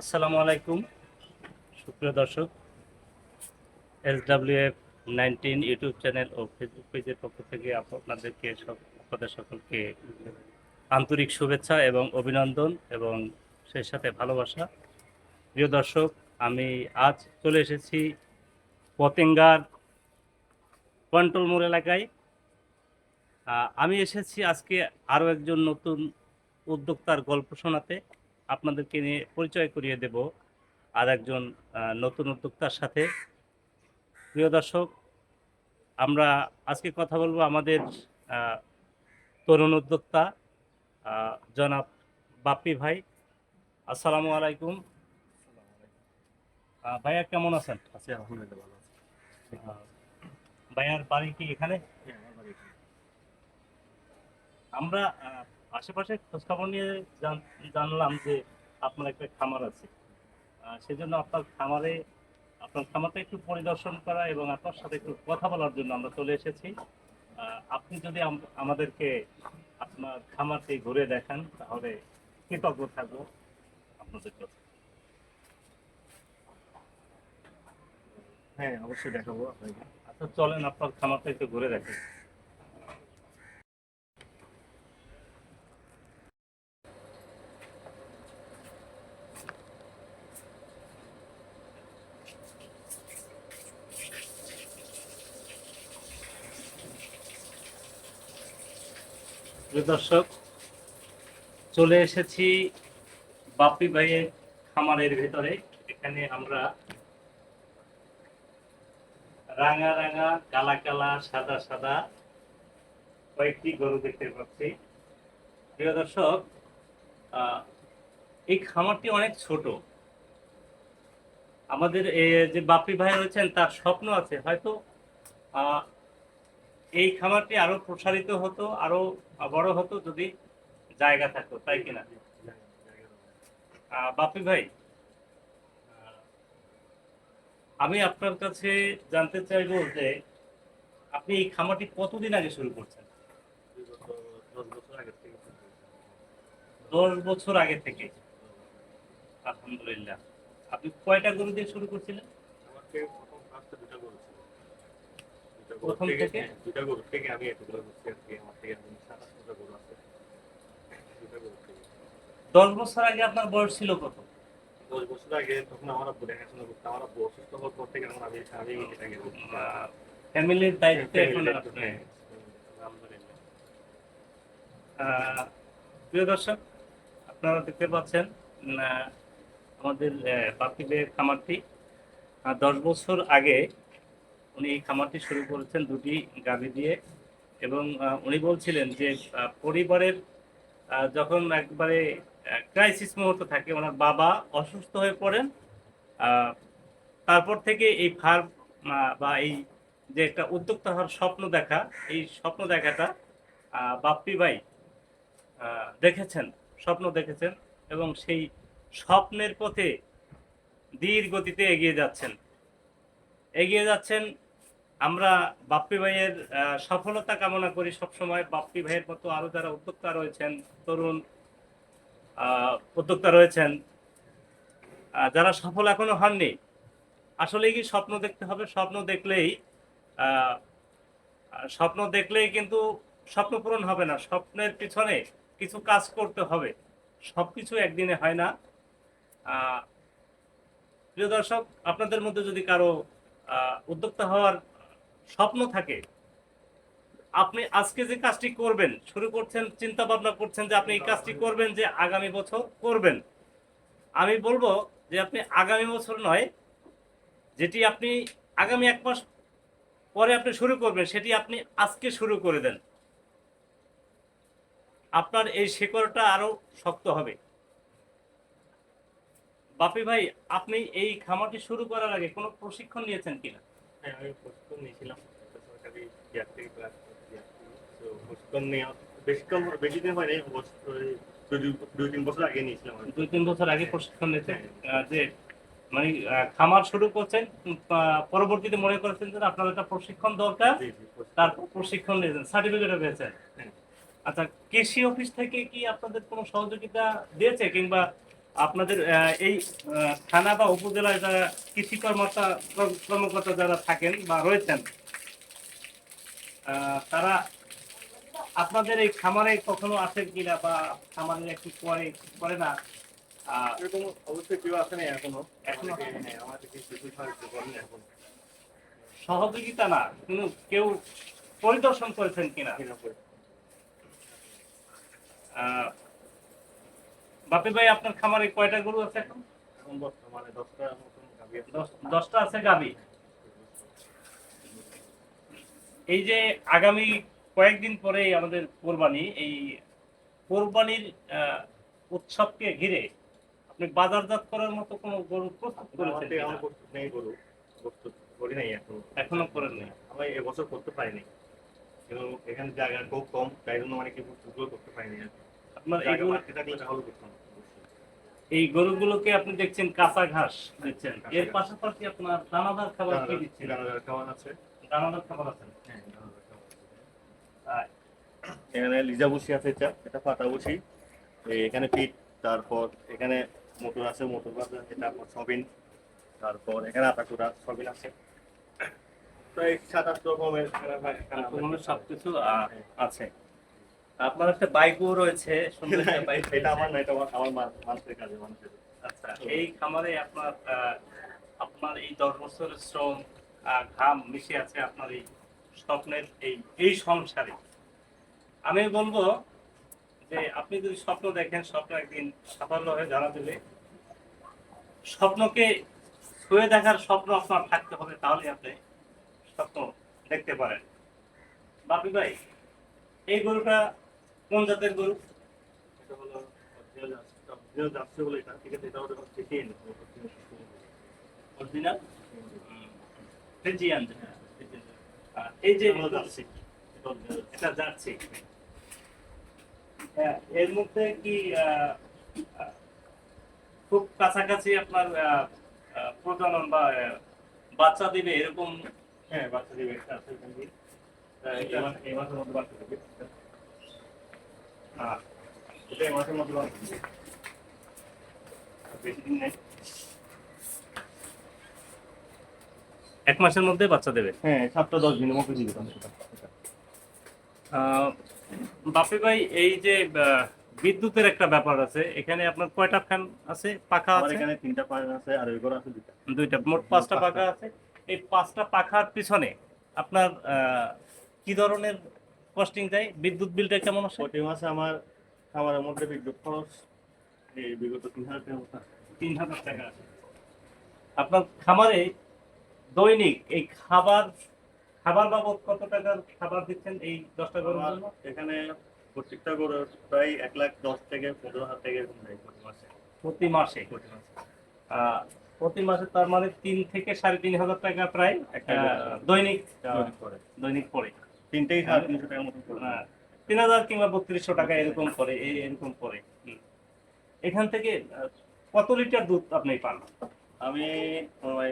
আসসালামু আলাইকুম। সুপ্রিয় দর্শক S W F nineteen YouTube channel ও ফেসবুক পেজের পক্ষ থেকে আপনাদেরকে আপনাদের সকলকে আন্তরিক শুভেচ্ছা এবং অভিনন্দন এবং সেই সাথে ভালোবাসা। প্রিয় দর্শক, আমি আজ চলে এসেছি পতেঙ্গার কন্ট্রোল মোড় এলাকায়। আমি এসেছি আজকে আরও একজন নতুন উদ্যোক্তার গল্প শোনাতে। আপনাদেরকে নিয়ে পরিচয় করিয়ে দেব আর একজন নতুন উদ্যোক্তার সাথে। প্রিয় দর্শক আমরা আজকে কথা বলব আমাদের তরুণ উদ্যোক্তা জনাব বাপ্পি ভাই। আসসালামু আলাইকুম। ভাইয়া কেমন আছেন? আছি আলহামদুলিল্লাহ ভালো ভাইয়ার বাড়ি কি এখানে? হ্যাঁ আমার আশেপাশে খোঁজখবর নিয়ে জানলাম যে আপনার একটা খামার আছে। সেজন্য আপনার খামারে আপনার খামারটা একটু পরিদর্শন করা এবং আপনার সাথে একটু কথা বলার জন্য আমরা চলে এসেছি। আপনি যদি আমাদেরকে আপনার খামারটি ঘুরে দেখান তাহলে কৃতজ্ঞ থাকব আপনাদের কাছে। হ্যাঁ অবশ্যই দেখাবো আপনাকে। আচ্ছা চলেন আপনার খামারটা একটু ঘুরে দেখেন প্রিয় দর্শক, চলে এসেছি বাপ্পি ভাইয়ের খামারের ভেতরে। এখানে আমরা রাঙা রাঙা, কালা কালা, সাদা সাদা কয়েকটি গরু দেখতে পাচ্ছি। প্রিয় দর্শক এই খামারটি অনেক ছোট। আমাদের যে বাপ্পি ভাই রয়েছেন, তার স্বপ্ন আছে, হয়তো এই খামারটি আরও প্রসারিত হতো, আরও বড় হতো যদি জায়গা থাকতো, তাই কিনা? বাপ্পি ভাই, আমি আপনার কাছে জানতে চাইব যে আপনি এই খামারটি কতদিন আগে শুরু করছেন? দশ বছর আগে থেকে। আলহামদুলিল্লাহ। আপনি কয়টা গরু দিয়ে শুরু করছিলেন? আমার থেকে প্রথম দুটা প্রথম থেকে? হ্যাঁ, দুটা গরু থেকে আমি এতগুলো করছি আর আমার থেকে আমি সাত গরু আছে। দুটা গরু থেকে। দশ বছর আগে আপনার বয়স ছিল কত? দশ বছর আগে তখন আমার আব্বু দেখাশোনা করতো আমার আব্বু অসুস্থ হওয়ার পর থেকে আমার আমি আমি এটাকে ফ্যামিলির দায়িত্বে এখন হ্যাঁ, আপনি আহ, প্রিয় দর্শক আপনারা দেখতে পাচ্ছেন আমাদের পাখিদের খামারটি। দশ বছর আগে উনি এই খামারটি শুরু করেছেন দুটি গাভী দিয়ে এবং উনি বলছিলেন যে পরিবারের যখন একবারে ক্রাইসিস মুহূর্ত থাকে, ওনার বাবা অসুস্থ হয়ে পড়েন তারপর থেকে এই ফার্ম বা এই যে একটা উদ্যোক্তা হওয়ার স্বপ্ন দেখা, এই স্বপ্ন দেখাটা বাপ্পি ভাই দেখেছেন, স্বপ্ন দেখেছেন এবং সেই স্বপ্নের পথে ধীর গতিতে এগিয়ে যাচ্ছেন। এগিয়ে যাচ্ছেন আমরা বাপ্পি ভাইয়ের সফলতা কামনা করি সবসময়। বাপ্পি ভাইয়ের মতো আরও যারা উদ্যোক্তা রয়েছেন, তরুণ উদ্যোক্তা রয়েছেন যারা সফল এখনও হননি আসলে কি স্বপ্ন দেখতে হবে? স্বপ্ন দেখলেই স্বপ্ন দেখলেই কিন্তু স্বপ্ন পূরণ হবে না। স্বপ্নের পিছনে কিছু কাজ করতে হবে। সব কিছু একদিনে হয় না। প্রিয় দর্শক, আপনাদের মধ্যে যদি কারও উদ্যোক্তা হওয়ার স্বপ্ন থাকে। আপনি আজকে যে কাজটি করবেন, শুরু করছেন চিন্তা ভাবনা করছেন যে আপনি এই কাজটি করবেন যে আগামী বছর করবেন। আমি বলব যে আপনি আগামী বছর নয়, যেটি আপনি আগামী এক মাস পরে আপনি শুরু করবেন, সেটি আপনি আজকে শুরু করে দেন। আপনার এই শেকড়টা আরও শক্ত হবে। বাপি ভাই, আপনি এই খামারটি শুরু করার আগে কোনো প্রশিক্ষণ নিয়েছেন কিনা? হ্যাঁ আমি প্রশিক্ষণ নিয়েছিলাম সরকারি ইয়ার ক্লাস তো প্রশিক্ষণ নেওয়া বেশিক্ষণ বেশি দিন হয়নি দুই দুই তিন বছর আগে নিয়েছিলাম দুই তিন বছর আগে প্রশিক্ষণ নিয়েছেন? যে মানে খামার শুরু করছেন পরবর্তীতে মনে করেছেন যে আপনার একটা প্রশিক্ষণ দরকার তারপর প্রশিক্ষণ নিয়েছেন সার্টিফিকেটও পেয়েছেন। হ্যাঁ। আচ্ছা কৃষি অফিস থেকে কি আপনাদের কোনো সহযোগিতা দিয়েছে কিংবা আপনাদের এই থানা বা উপজেলায় যারা কৃষি কর্মকর্তা কর্মকর্তা যারা থাকেন বা রয়েছেন তারা আপনাদের এই খামারে কখনো আসে কিনা বা খামারে একটু করে করে না? এরকম অবশ্যই কেউ আসে না এখনও এখনও আমাদের এখন। সহযোগিতা না কিন্তু কেউ পরিদর্শন করেছেন কিনা আহ, বাপি ভাই আপনার খামারে কয়টা গরু আছে এখন? এখন বর্তমানে দশটা দশটা আছে গাবি এই যে আগামী কয়েকদিন পরে আমাদের কোরবানি এই কোরবানির উৎসবকে ঘিরে আপনি বাজারজাত করার মতো কোনো গরু প্রস্তুত করেছেন প্রস্তুত নেই গরু। প্রস্তুত করি নাই এখন। এখনও করেন নাই? আমি এবছর করতে পারিনি। এখানে জায়গা খুব কম তাই জন্য মানে কি প্রস্তুতগুলো করতে পারিনি আর। আপনার এই গরুগুলোকে আপনি দেখছেন কাঁচা ঘাস দিচ্ছেন। এর পাশাপাশি আপনার দানাদার খাবার কি দিচ্ছেন? দানাদার খাওয়ান আছে। দানাদার খাবার আছে। হ্যাঁ এখানে লিজা বসি আছে এটা এটা ফাটা বসি। এখানে পিট তারপর এখানে মোটর আছে মোটর তারপর সবিন তারপর এখানে আটাকুরা সবিন আছে। প্রায় সাত আট রকমের আপনার সবকিছু আহ, আছে। আপনার একটা বাইকও রয়েছে সুন্দর একটা বাইক এটা আমার না এটা আমার- মানুষের কাজে মানুষের। আচ্ছা এই খামারে আপনার আপনার এই দশ বছরের শ্রম ঘাম মিশে আছে আপনার এই স্বপ্নের এই এই সংসারে। আমি বলব যে আপনি যদি স্বপ্ন দেখেন স্বপ্ন একদিন সাফল্য হয়ে জানা দেবে স্বপ্নকে ছুঁয়ে দেখার স্বপ্ন আপনার থাকতে হবে তাহলে আপনি স্বপ্ন দেখতে পারেন। বাপি ভাই এই গরুটা কোন জাতের গরু? এটা হলো original যাচ্ছে- বলে এটা ঠিক আছে এটা ওটা হচ্ছে অরিজিনাল ফ্রিজিয়ান? এই যে হলো এটা হ্যাঁ, এর মধ্যে কি খুব কাছাকাছি আপনার প্রজনন বা বাচ্চা দিবে এরকম? হ্যাঁ বাচ্চা দিবে একটা আছে এখান বাচ্চা দিবে। আহ, এটা এই মাসের বেশি দিন নেই। এক মাসের মধ্যে বাচ্চা দেবে? হ্যাঁ সাতটা দশ দিনের মধ্যে দিবে বাপি ভাই এই যে বিদ্যুতের একটা ব্যাপার আছে এখানে আপনার কয়টা ফ্যান আছে? পাখা আছে? এখানে তিনটা পায়ন আছে আর ওই ঘর আছে দুইটা। দুইটা মোট পাঁচটা। পাখা আছে। এই পাঁচটা পাখার পিছনে আপনার আহ, কি ধরনের কস্টিং যায় বিদ্যুৎ বিলটা কেমন আসে প্রতি মাসে আমার খাবারের মধ্যে বিদ্যুৎ খরচ এই বিগত তিন হাজার আছে। তিন হাজার টাকা আছে। আপনার খামারে দৈনিক এই খাবার খাবার বাবদ কত টাকার খাবার দিচ্ছেন এই দশটা গরুর জন্য? এখানে প্রত্যেকটা গরুর প্রায় এক লাখ দশ থেকে পনেরো হাজার টাকা এরকম প্রতি মাসে। প্রতি মাসে? প্রতি মাসে। প্রতি মাসে তার মানে তিন থেকে সাড়ে তিন হাজার টাকা প্রায় একটা গরু। দৈনিক তৈরি করে দৈনিক পড়ে। তিনটেই সাড়ে তিনশো টাকার মতো করে আহ, তিন হাজার কিংবা বত্রিশশো টাকা এরকম করে এরকম করে এখান থেকে কত লিটার দুধ আপনি পান? আমি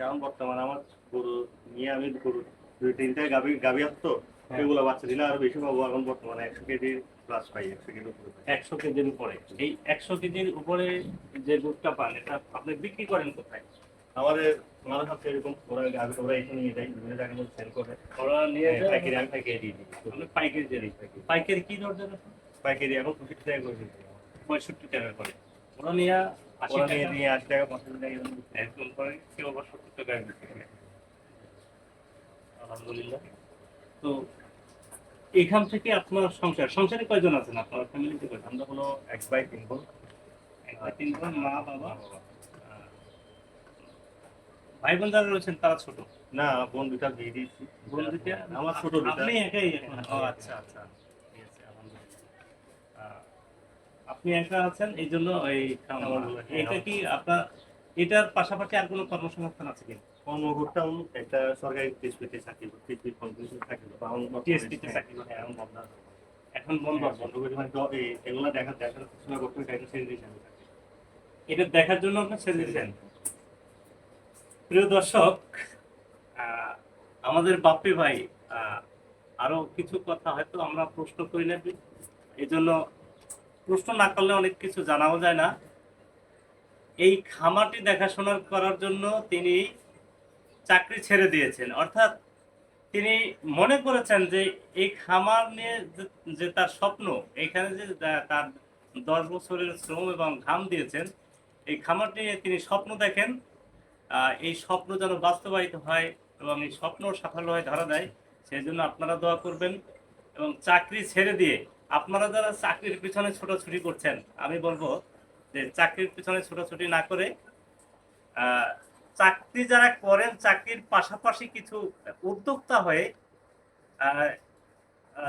কারণ বর্তমানে আমার গরু নিয়ে আমি গরু দুই তিনটে গাভি গাভি আসতো হ্যাঁ। সেগুলো বাচ্চা দিলে আরও বেশি পাবো। এখন বর্তমানে একশো কেজি প্লাস পাই একশো কেজি উপরে একশো কেজির উপরে। এই একশো কেজির উপরে যে দুধটা পান এটা আপনি বিক্রি করেন কোথায়? আমাদের মানুষ আছে এরকম ওরা গাভি ওরা এসে নিয়ে যায় বিভিন্ন জায়গায় মধ্যে সেল করে। ওরা নিয়ে যায়, পাইকারি আমি পাইকারি দিয়ে দিই। আপনি পাইকারি দিয়ে দিন। পাইকারি। কি দর দেন পাইকারি এখন পঁচিশ টাকা করে দিই পঁয়ষট্টি টাকা করে। ওরা নিয়ে আশি টাকা নিয়ে নিয়ে আশি টাকা পঞ্চাশ টাকা এরকম করে। কেউ আবার সত্তর টাকায় আলহামদুলিল্লাহ। তো এখান থেকে আপনার সংসার সংসারে কয়জন আছেন? আপনার ফ্যামিলিতে কয়জন? আমরা হলো এক বাই তিন বোন। তিন তিনজন মা বাবা। ভাই বোন যারা রয়েছেন তারা ছোট না বোন দুটা বিয়ে দিয়েছি বোন দুইটা আমার ছোট দুটা আপনি একাই এখন ও আচ্ছা আচ্ছা আপনি একা আছেন এই জন্য এই হ্যাঁ, এটা কি আপনার এটার পাশাপাশি আর কোনো কর্মসংস্থান আছে কি কর্ম করতাম একটা সরকারি টিএসপিতে চাকরি টিএসপি কন্ট্রিবিউশন চাকরি এখন চাকরি হ্যাঁ বন্ধ এখন বন্ধ বন্ধ করে মানে এগুলো দেখা করতে ছেড়ে দিয়েছি আমি চাকরি। এটা দেখার জন্য আপনি দিয়েছেন প্রিয় দর্শক আমাদের বাপ্পি ভাই আরও কিছু কথা হয়তো আমরা প্রশ্ন করি না। এই জন্য প্রশ্ন না করলে অনেক কিছু জানাও যায় না। এই খামারটি দেখাশোনা করার জন্য তিনি চাকরি ছেড়ে দিয়েছেন। অর্থাৎ তিনি মনে করেছেন যে এই খামার নিয়ে যে- তার স্বপ্ন, এখানে যে তার দশ বছরের শ্রম এবং ঘাম দিয়েছেন, এই খামারটি নিয়ে তিনি স্বপ্ন দেখেন। এই স্বপ্ন যেন বাস্তবায়িত হয় এবং এই স্বপ্ন সাফল্য হয় ধরা দেয়, সেই জন্য আপনারা দোয়া করবেন এবং চাকরি ছেড়ে দিয়ে আপনারা যারা চাকরির পিছনে ছোটাছুটি করছেন, আমি বলব যে চাকরির পিছনে ছোটাছুটি না করে চাকরি যারা করেন, চাকরির পাশাপাশি কিছু উদ্যোক্তা হয়ে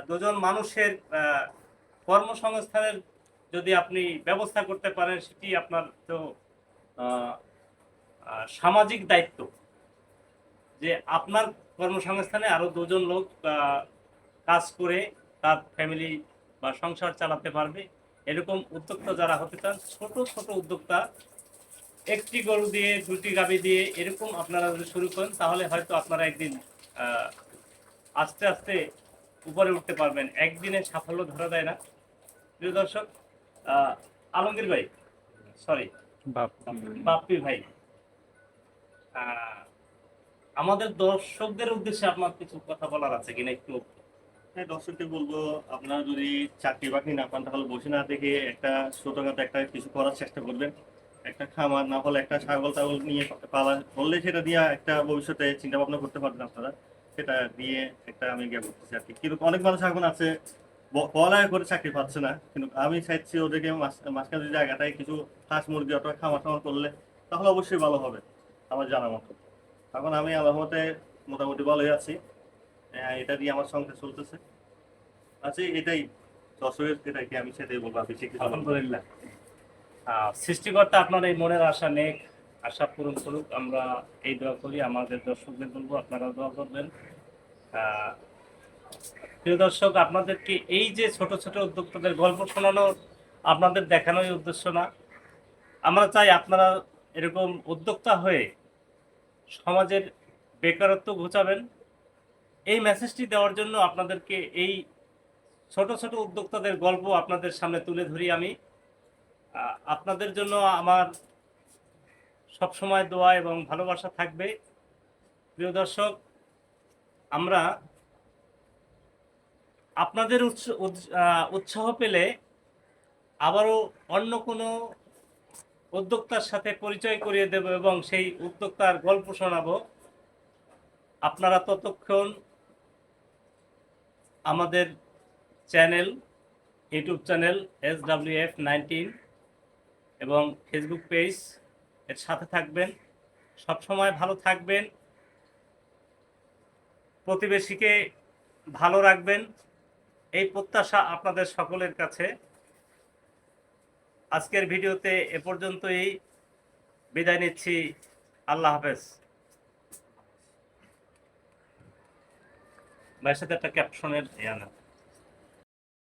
দুজন মানুষের কর্মসংস্থানের যদি আপনি ব্যবস্থা করতে পারেন, সেটি আপনার তো সামাজিক দায়িত্ব। যে আপনার কর্মসংস্থানে আরও দুজন লোক কাজ করে তার ফ্যামিলি বা সংসার চালাতে পারবে এরকম উদ্যোক্তা যারা হতে চান ছোট ছোট উদ্যোক্তা একটি গরু দিয়ে দুটি গাবি দিয়ে এরকম আপনারা যদি শুরু করেন তাহলে হয়তো আপনারা একদিন আহ, আস্তে আস্তে উপরে উঠতে পারবেন। একদিনে সাফল্য ধরা দেয় না। প্রিয় দর্শক আলমগীর ভাই সরি বাপ্পি ভাই আমাদের দর্শকদের উদ্দেশ্যে আপনার কিছু কথা বলার আছে কিনা একটু? হ্যাঁ দর্শককে বলব, আপনারা যদি চাকরি বাকরি না পান, তাহলে বসে না থেকে একটা ছোটখাটো একটা কিছু করার চেষ্টা করবেন। একটা খামার, না হলে একটা ছাগল টাগল নিয়ে পালা, বললে সেটা দিয়ে একটা ভবিষ্যতে চিন্তা ভাবনা করতে পারবেন আপনারা। সেটা দিয়ে একটা আমি জ্ঞান করতেছি আর কি। কিন্তু অনেক মানুষ এখন আছে পড়ালেখা করে চাকরি পাচ্ছে না, কিন্তু আমি চাইছি ওদেরকে মাঝ- মাঝখানে জায়গাটায় কিছু হাঁস মুরগি অথবা খামার টামার করলে, তাহলে অবশ্যই ভালো হবে। আমার জানা মতো। এখন আমি আল্লাহমতে মোটামুটি ভালোই আছি। হ্যাঁ, এটা দিয়ে আমার সংসার চলতেছে। আচ্ছা এটাই দর্শকের এটাই কি আমি সেটাই বলব আপনি আলহামদুলিল্লাহ। সৃষ্টিকর্তা আপনার এই মনের আশা নেক আশা পূরণ করুক। আমরা এই দোয়া করি আমাদের দর্শকদের বলব আপনারা দোয়া করবেন। প্রিয় দর্শক আপনাদেরকে এই যে ছোট ছোট উদ্যোক্তাদের গল্প শোনানো আপনাদের দেখানোই উদ্দেশ্য না। আমরা চাই আপনারা এরকম উদ্যোক্তা হয়ে সমাজের বেকারত্ব ঘোচাবেন। এই মেসেজটি দেওয়ার জন্য আপনাদেরকে এই ছোট ছোট উদ্যোক্তাদের গল্প আপনাদের সামনে তুলে ধরি আমি। আপনাদের জন্য আমার সব সময় দোয়া এবং ভালোবাসা থাকবে। প্রিয় দর্শক, আমরা আপনাদের উৎস- উৎস- উৎসাহ পেলে আবারও অন্য কোনো উদ্যোক্তার সাথে পরিচয় করিয়ে দেব এবং সেই উদ্যোক্তার গল্প শোনাবো। আপনারা ততক্ষণ আমাদের channel, YouTube channel S W F nineteen এবং ফেসবুক পেজ এর সাথে থাকবেন। সবসময় ভালো থাকবেন। প্রতিবেশীকে ভালো রাখবেন। এই প্রত্যাশা আপনাদের সকলের কাছে। আজকের ভিডিওতে এ পর্যন্তই। বিদায় নিচ্ছি। আল্লাহ হাফেজ। ভাইয়ের সাথে একটা ক্যাপশনের ইয়া না